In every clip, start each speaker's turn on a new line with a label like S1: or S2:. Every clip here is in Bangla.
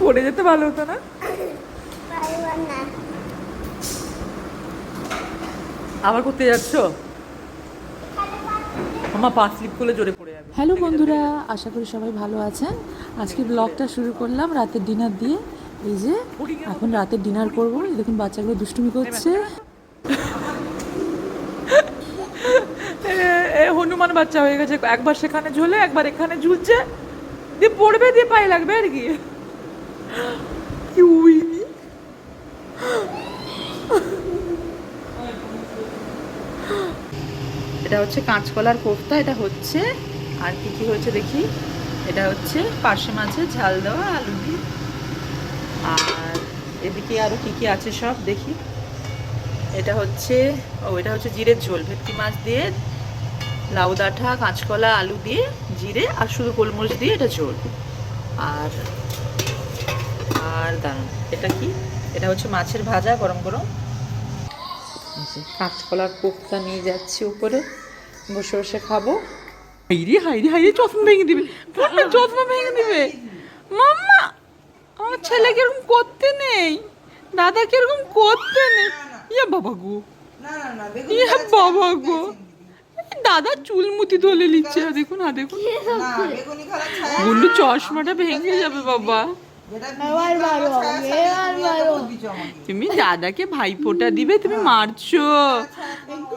S1: পড়ে যেতে ভালো হতো না? আবার করতে যাচ্ছ? আমার পা স্লিপ করলে জোরে পড়ে যাবে।
S2: হ্যালো বন্ধুরা আশা করি সবাই ভালো আছেন। আজকে ব্লগটা শুরু করলাম রাতের ডিনার দিয়ে। এই যে এখন রাতের ডিনার করব। দেখুন বাচ্চাগুলো দুষ্টুমি করছে।
S1: হনুমান বাচ্চা হয়ে গেছে। একবার সেখানে ঝুলে একবার এখানে ঝুলছে। দিয়ে পড়বে দিয়ে পায়ে লাগবে আর কি। এটা হচ্ছে কাঁচকলার কোফতা, এটা হচ্ছে, আর কি কি হয়েছে দেখি? এটা হচ্ছে পার্শে মাছের ঝাল দেওয়া আলু দিয়ে। আর এদিকে আরও কি কি আছে সব দেখি। এটা হচ্ছে, ও, এটা হচ্ছে জিরের ঝোল, ভেটকি মাছ দিয়ে, লাউ ডাঁটা, কাঁচকলা, আলু দিয়ে, জিরে, আর শুধু গোলমরিচ দিয়ে এটা ঝোল। আর দাঁড়ান এটা কি? এটা হচ্ছে মাছের ভাজা গরম গরম। কাঁচকলার কোপ্তা নিয়ে যাচ্ছি উপরে। বসে বসে খাব। হাইরি হাইরি হাইরি চশমা ভেঙে দিবে। চশমা ভেঙে দিবে। মাম্মা আমার ছেলেকে এরকম করতে নেই। দাদাকে এরকম করতে নেই। ইয়া বাবা গো। ইয়া বাবা গো। দাদা চুলমুতি ধরে নিচ্ছে। দেখুন হা দেখুন। গুন্ডু চশমাটা ভেঙে যাবে বাবা।
S3: মারো
S1: তুমি দাদাকে ভাইফোঁটা দিবে তুমি মারছো।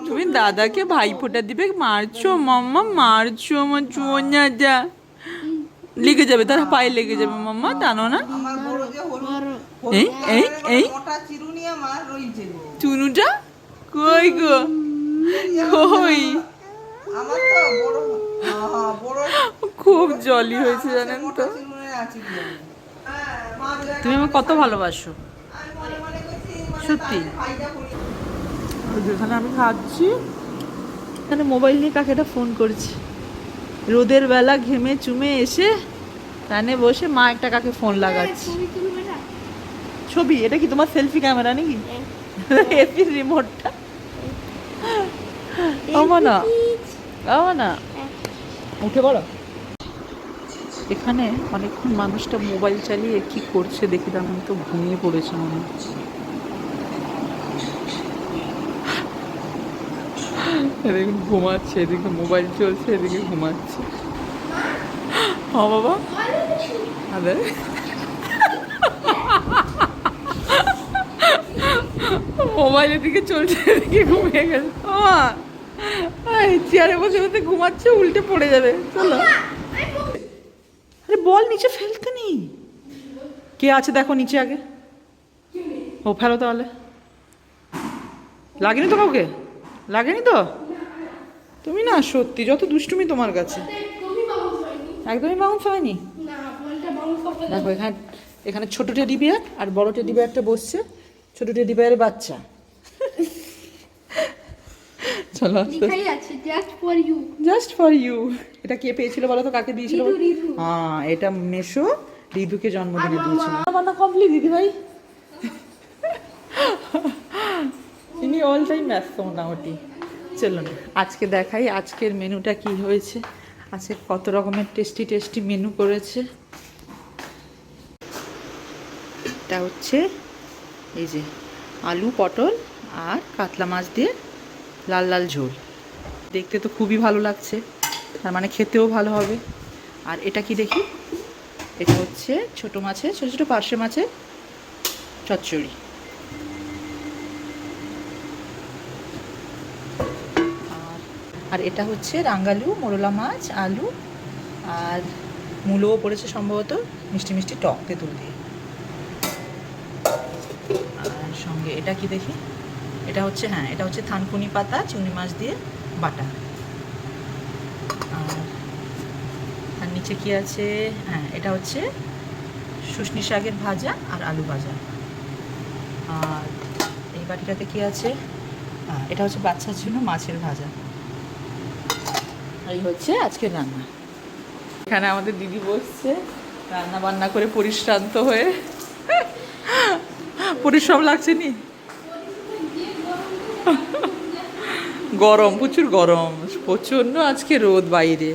S1: তুমি দাদাকে ভাইফোঁটা দিবে মারছো মাম্মা মারছো আমার চুয়াটা লেগে যাবে তার পায়ে লেগে যাবে মাম্মা জানো না?
S4: যে
S1: এই এই এই। চুনুটা? কই গো? কই?
S4: হ্যাঁ,
S1: খুব জলি হয়েছে জানেন তো। তুমি আমাকে কত ভালোবাসো? সত্যি? যেখানে আমি খাচ্ছি এখানে মোবাইল নিয়ে কাকে একটা ফোন করছি। রোদের বেলা ঘেমে চুমে এসে কানে বসে মা একটা কাকে ফোন লাগাচ্ছে। ছবি এটা কি তোমার সেলফি ক্যামেরা নাকি? এপি রিমোটটা আমার না না উঠে পড়ো। এখানে অনেকক্ষণ মানুষটা মোবাইল চালিয়ে কি করছে দেখি তখন তো ঘুমিয়ে পড়েছে মনে এদিকে ঘুমাচ্ছে, এদিকে মোবাইল চলছে, এদিকে ঘুমাচ্ছে। হ্যাঁ বাবা। আরে। মোবাইলের দিকে চলছে, এদিকে ঘুমিয়ে গেছে। চেয়ারে বসে বসে ঘুমাচ্ছে, উল্টে পড়ে যাবে। চলো। আরে বল নিচে ফেলতে নেই। কে আছে দেখো নিচে আগে? ও ফেলো তাহলে। লাগেনি তো কাউকে? লাগেনি তো? তুমি না সত্যি যত দুষ্টুমি তোমার কাছে। একদমই বাউন্স হয়নি? দেখো এখানে এখানে ছোট টেডি বিয়ার আর বড় টেডি বিয়ারটা বসছে। ছোট টেডি বিয়ারের বাচ্চা। চলো
S3: just for you
S1: just for you এটা কে পেয়েছিল বলো তো? কাকে দিয়েছিল। হ্যাঁ এটা মেশো। রিদুকে জন্মদিনে দিয়েছিল। বানা কমপ্লিট দিদি ভাই। ইনি অল টাইম ব্যস্ত মোটামুটি। চলুন আজকে দেখাই আজকের মেনুটা কি হয়েছে। আজকে কত রকমের টেস্টি টেস্টি মেনু করেছে। এটা হচ্ছে এই যে আলু পটল আর কাতলা মাছ দিয়ে লাল লাল ঝোল। দেখতে তো খুবই ভালো লাগছে। তার মানে খেতেও ভালো হবে। আর এটা কি দেখি? এটা হচ্ছে ছোট মাছের ছোট ছোট পার্শে মাছের চচ্চড়ি। আর আর এটা হচ্ছে রাঙ্গালু, মোরলা মাছ, আলু, আর মূলও পড়েছে সম্ভবত মিষ্টি মিষ্টি টক তেঁতুল দিয়ে। আর সঙ্গে এটা কি দেখি? এটা হচ্ছে হ্যাঁ এটা হচ্ছে থানকুনি পাতা, চিংড়ি মাছ দিয়ে বাটা আর নিচে কি আছে? হ্যাঁ এটা হচ্ছে শুশনি শাকের ভাজা আর আলু ভাজা। আর এই বাটিটাতে কি আছে? হ্যাঁ এটা হচ্ছে বাচ্চার জন্য মাছের ভাজা। এই হচ্ছে আজকের রান্না। এখানে আমাদের দিদি বসছে, রান্না বান্না করে পরিশ্রান্ত হয়ে। পরিশ্রম লাগছে নি? গরম, প্রচুর গরম প্রচণ্ড আজকে রোদ বাইরে।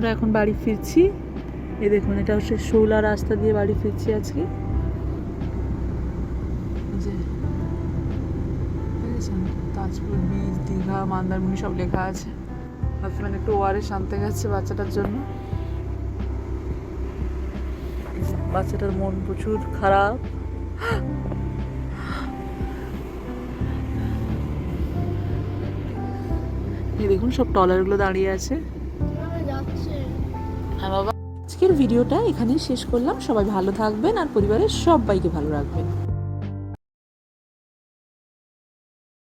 S1: আমরা এখন বাড়ি ফিরছি। এ দেখুন, এটা হচ্ছে শৌলা রাস্তা দিয়ে বাড়ি ফিরছি আজকে। তাজপুর বীচ দীঘা, মন্দারমণি সব লেখা আছে। হাজব্যান্ড একটু ওয়ারেস আনতে গেছে বাচ্চাটার জন্য। বাচ্চাটার মন প্রচুর খারাপ। দেখুন সব টলারগুলো দাঁড়িয়ে আছে। হ্যাঁ বাবা। আজকের ভিডিওটা এখানেই শেষ করলাম। সবাই ভালো থাকবেন আর পরিবারের সবাইকে ভালো রাখবেন।